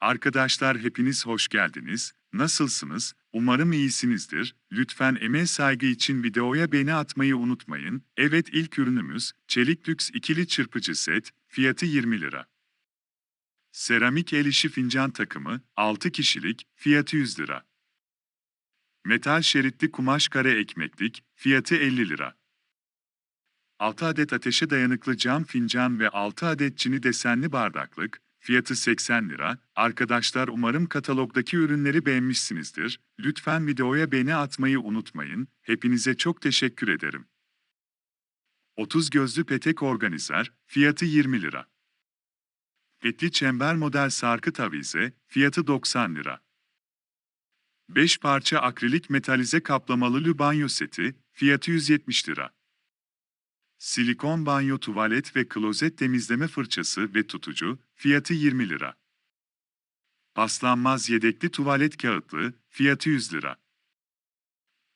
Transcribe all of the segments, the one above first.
Arkadaşlar hepiniz hoş geldiniz. Nasılsınız? Umarım iyisinizdir. Lütfen emeğe saygı için videoya beğeni atmayı unutmayın. Evet ilk ürünümüz Çelik Lüks ikili çırpıcı set, fiyatı 20 lira. Seramik el işi fincan takımı, 6 kişilik, fiyatı 100 lira. Metal şeritli kumaş kare ekmeklik, fiyatı 50 lira. 6 adet ateşe dayanıklı cam fincan ve 6 adet çini desenli bardaklık, fiyatı 80 lira. Arkadaşlar umarım katalogdaki ürünleri beğenmişsinizdir. Lütfen videoya beğeni atmayı unutmayın. Hepinize çok teşekkür ederim. 30 gözlü petek organizer, fiyatı 20 lira. Petli çember model sarkı tavize, fiyatı 90 lira. 5 parça akrilik metalize kaplamalı lü banyo seti, fiyatı 170 lira. Silikon banyo tuvalet ve klozet temizleme fırçası ve tutucu, fiyatı 20 lira. Paslanmaz yedekli tuvalet kağıtlı, fiyatı 100 lira.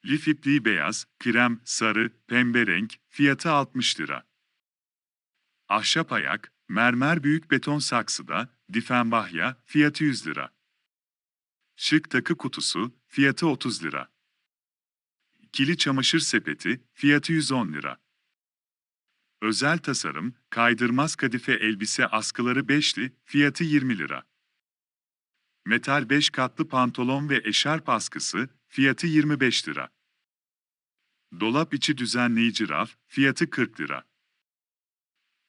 Lif ipliği beyaz, krem, sarı, pembe renk, fiyatı 60 lira. Ahşap ayak, mermer büyük beton saksıda, difenbahya, fiyatı 100 lira. Şık takı kutusu, fiyatı 30 lira. İkili çamaşır sepeti, fiyatı 110 lira. Özel tasarım, kaydırmaz kadife elbise askıları beşli, fiyatı 20 lira. Metal 5 katlı pantolon ve eşarp askısı, fiyatı 25 lira. Dolap içi düzenleyici raf, fiyatı 40 lira.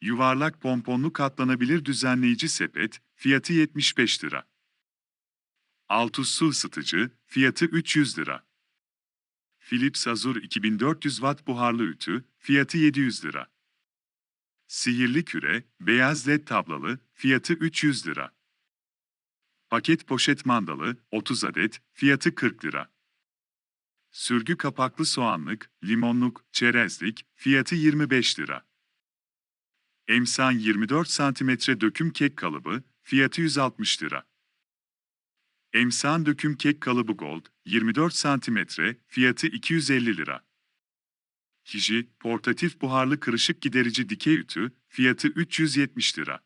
Yuvarlak pomponlu katlanabilir düzenleyici sepet, fiyatı 75 lira. Altus su ısıtıcı, fiyatı 300 lira. Philips Azur 2400 watt buharlı ütü, fiyatı 700 lira. Sihirli küre, beyaz led tablalı, fiyatı 300 lira. Paket poşet mandalı, 30 adet, fiyatı 40 lira. Sürgü kapaklı soğanlık, limonluk, çerezlik, fiyatı 25 lira. Emsan 24 cm döküm kek kalıbı, fiyatı 160 lira. Emsan döküm kek kalıbı gold, 24 cm, fiyatı 250 lira. Kiji, portatif buharlı kırışık giderici dikey ütü, fiyatı 370 lira.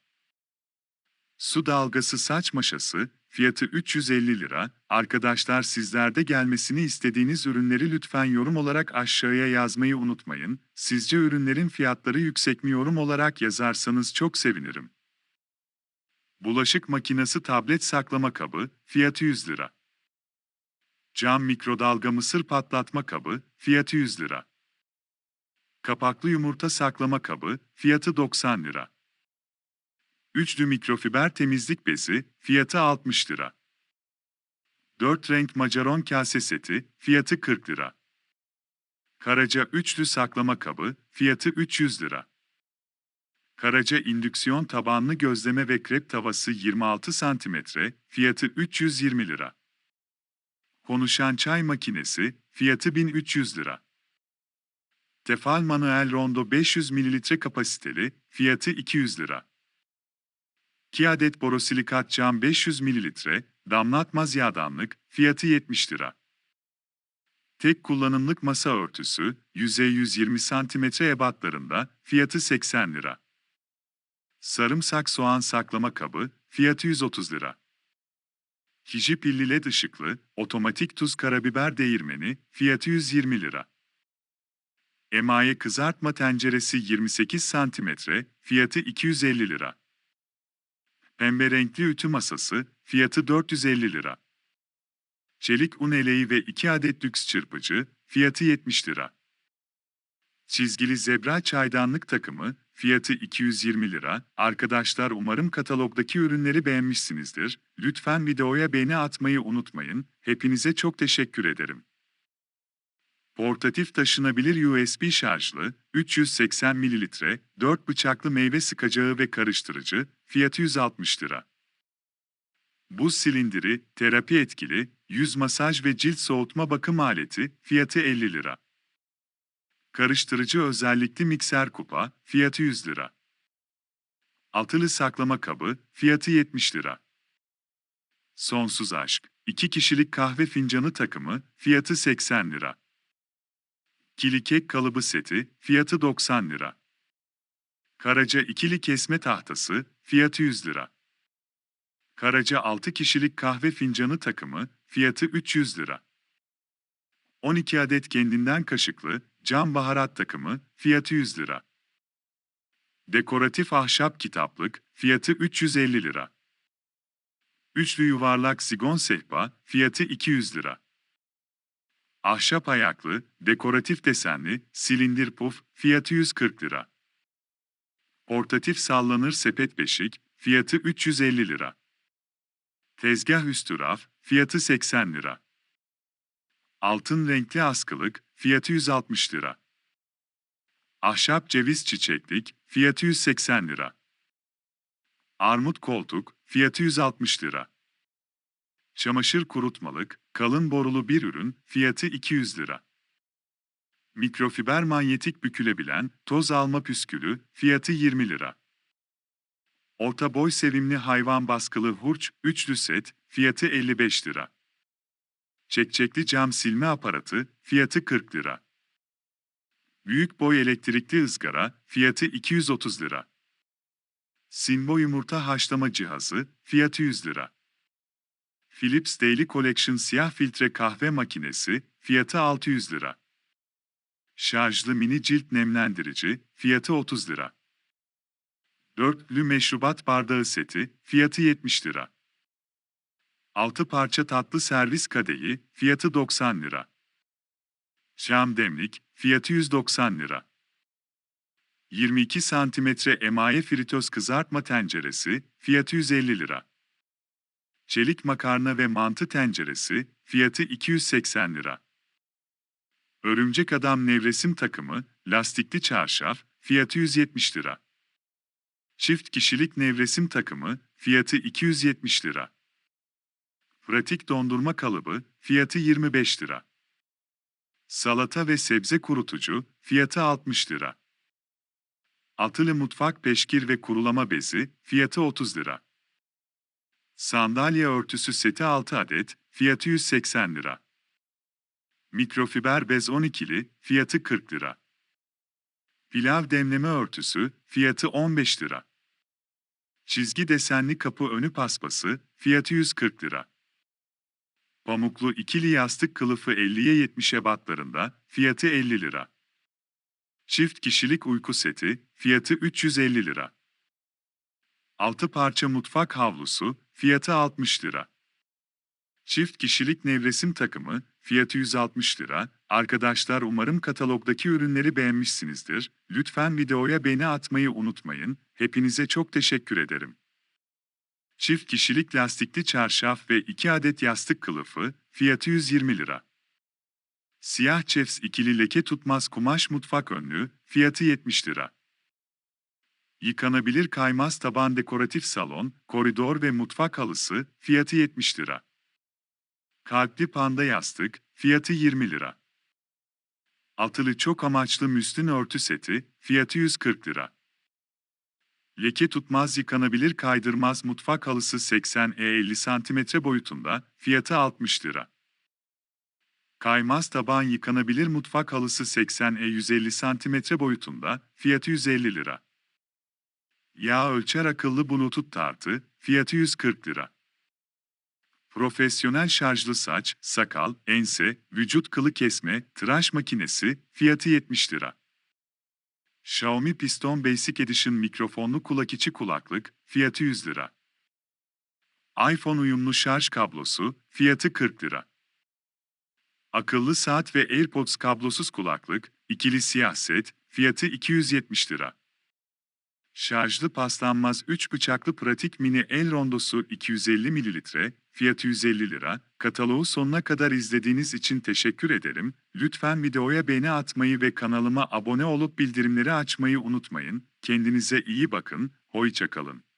Su dalgası saç maşası, fiyatı 350 lira. Arkadaşlar sizlerde gelmesini istediğiniz ürünleri lütfen yorum olarak aşağıya yazmayı unutmayın. Sizce ürünlerin fiyatları yüksek mi yorum olarak yazarsanız çok sevinirim. Bulaşık makinesi tablet saklama kabı, fiyatı 100 lira. Cam mikrodalga mısır patlatma kabı, fiyatı 100 lira. Kapaklı yumurta saklama kabı, fiyatı 90 lira. Üçlü mikrofiber temizlik bezi, fiyatı 60 lira. 4 renk macaron kase seti, fiyatı 40 lira. Karaca üçlü saklama kabı, fiyatı 300 lira. Karaca indüksiyon tabanlı gözleme ve krep tavası 26 cm, fiyatı 320 lira. Konuşan çay makinesi, fiyatı 1300 lira. Tefal Manuel Rondo 500 ml kapasiteli, fiyatı 200 lira. 2 adet borosilikat cam 500 ml, damlatmaz yağdanlık, fiyatı 70 lira. Tek kullanımlık masa örtüsü, yüzey 120 cm ebatlarında, fiyatı 80 lira. Sarımsak soğan saklama kabı, fiyatı 130 lira. Kiji pilli led ışıklı, otomatik tuz karabiber değirmeni, fiyatı 120 lira. Emaye kızartma tenceresi 28 cm, fiyatı 250 lira. Pembe renkli ütü masası, fiyatı 450 lira. Çelik un eleği ve 2 adet lüks çırpıcı, fiyatı 70 lira. Çizgili zebra çaydanlık takımı, fiyatı 220 lira. Arkadaşlar umarım katalogdaki ürünleri beğenmişsinizdir. Lütfen videoya beğeni atmayı unutmayın. Hepinize çok teşekkür ederim. Portatif taşınabilir USB şarjlı, 380 ml, 4 bıçaklı meyve sıkacağı ve karıştırıcı, fiyatı 160 lira. Buz silindiri, terapi etkili, yüz masaj ve cilt soğutma bakım aleti, fiyatı 50 lira. Karıştırıcı özellikli mikser kupa, fiyatı 100 lira. Altılı saklama kabı, fiyatı 70 lira. Sonsuz aşk, 2 kişilik kahve fincanı takımı, fiyatı 80 lira. İkili kek kalıbı seti, fiyatı 90 lira. Karaca ikili kesme tahtası, fiyatı 100 lira. Karaca 6 kişilik kahve fincanı takımı, fiyatı 300 lira. 12 adet kendinden kaşıklı, cam baharat takımı, fiyatı 100 lira. Dekoratif ahşap kitaplık, fiyatı 350 lira. Üçlü yuvarlak sigon sehpa, fiyatı 200 lira. Ahşap ayaklı, dekoratif desenli, silindir puf, fiyatı 140 lira. Portatif sallanır sepet beşik, fiyatı 350 lira. Tezgah üstü raf, fiyatı 80 lira. Altın renkli askılık, fiyatı 160 lira. Ahşap ceviz çiçeklik, fiyatı 180 lira. Armut koltuk, fiyatı 160 lira. Çamaşır kurutmalık, kalın borulu bir ürün, fiyatı 200 lira. Mikrofiber manyetik bükülebilen, toz alma püskülü, fiyatı 20 lira. Orta boy sevimli hayvan baskılı hurç, üçlü set, fiyatı 55 lira. Çekçekli cam silme aparatı, fiyatı 40 lira. Büyük boy elektrikli ızgara, fiyatı 230 lira. Simbo yumurta haşlama cihazı, fiyatı 100 lira. Philips Daily Collection siyah filtre kahve makinesi, fiyatı 600 lira. Şarjlı mini cilt nemlendirici, fiyatı 30 lira. Dörtlü meşrubat bardağı seti, fiyatı 70 lira. 6 parça tatlı servis kadehi, fiyatı 90 lira. Şam demlik, fiyatı 190 lira. 22 santimetre emaye fritöz kızartma tenceresi, fiyatı 150 lira. Çelik makarna ve mantı tenceresi, fiyatı 280 lira. Örümcek adam nevresim takımı, lastikli çarşaf, fiyatı 170 lira. Çift kişilik nevresim takımı, fiyatı 270 lira. Pratik dondurma kalıbı, fiyatı 25 lira. Salata ve sebze kurutucu, fiyatı 60 lira. Atılı mutfak peşkir ve kurulama bezi, fiyatı 30 lira. Sandalye örtüsü seti 6 adet, fiyatı 180 lira. Mikrofiber bez 12'li, fiyatı 40 lira. Pilav demleme örtüsü, fiyatı 15 lira. Çizgi desenli kapı önü paspası, fiyatı 140 lira. Pamuklu ikili yastık kılıfı 50'ye 70'e batlarında, fiyatı 50 lira. Çift kişilik uyku seti, fiyatı 350 lira. 6 parça mutfak havlusu, fiyatı 60 lira. Çift kişilik nevresim takımı, fiyatı 160 lira. Arkadaşlar umarım katalogdaki ürünleri beğenmişsinizdir. Lütfen videoya beğeni atmayı unutmayın. Hepinize çok teşekkür ederim. Çift kişilik lastikli çarşaf ve 2 adet yastık kılıfı, fiyatı 120 lira. Siyah çefs ikili leke tutmaz kumaş mutfak önlüğü, fiyatı 70 lira. Yıkanabilir kaymaz taban dekoratif salon, koridor ve mutfak halısı, fiyatı 70 lira. Kalpli panda yastık, fiyatı 20 lira. Altılı çok amaçlı müslin örtü seti, fiyatı 140 lira. Leke tutmaz yıkanabilir kaydırmaz mutfak halısı 80 e 50 cm boyutunda, fiyatı 60 lira. Kaymaz taban yıkanabilir mutfak halısı 80 e 150 cm boyutunda, fiyatı 150 lira. Yağ ölçer akıllı bluetooth tartı, fiyatı 140 lira. Profesyonel şarjlı saç, sakal, ense, vücut kılı kesme, tıraş makinesi, fiyatı 70 lira. Xiaomi Piston Basic Edition mikrofonlu kulak içi kulaklık, fiyatı 100 lira. iPhone uyumlu şarj kablosu, fiyatı 40 lira. Akıllı saat ve AirPods kablosuz kulaklık, ikili siyah set, fiyatı 270 lira. Şarjlı paslanmaz 3 bıçaklı pratik mini el rondosu 250 ml, fiyatı 150 lira. Kataloğu sonuna kadar izlediğiniz için teşekkür ederim. Lütfen videoya beğeni atmayı ve kanalıma abone olup bildirimleri açmayı unutmayın. Kendinize iyi bakın, hoşça kalın.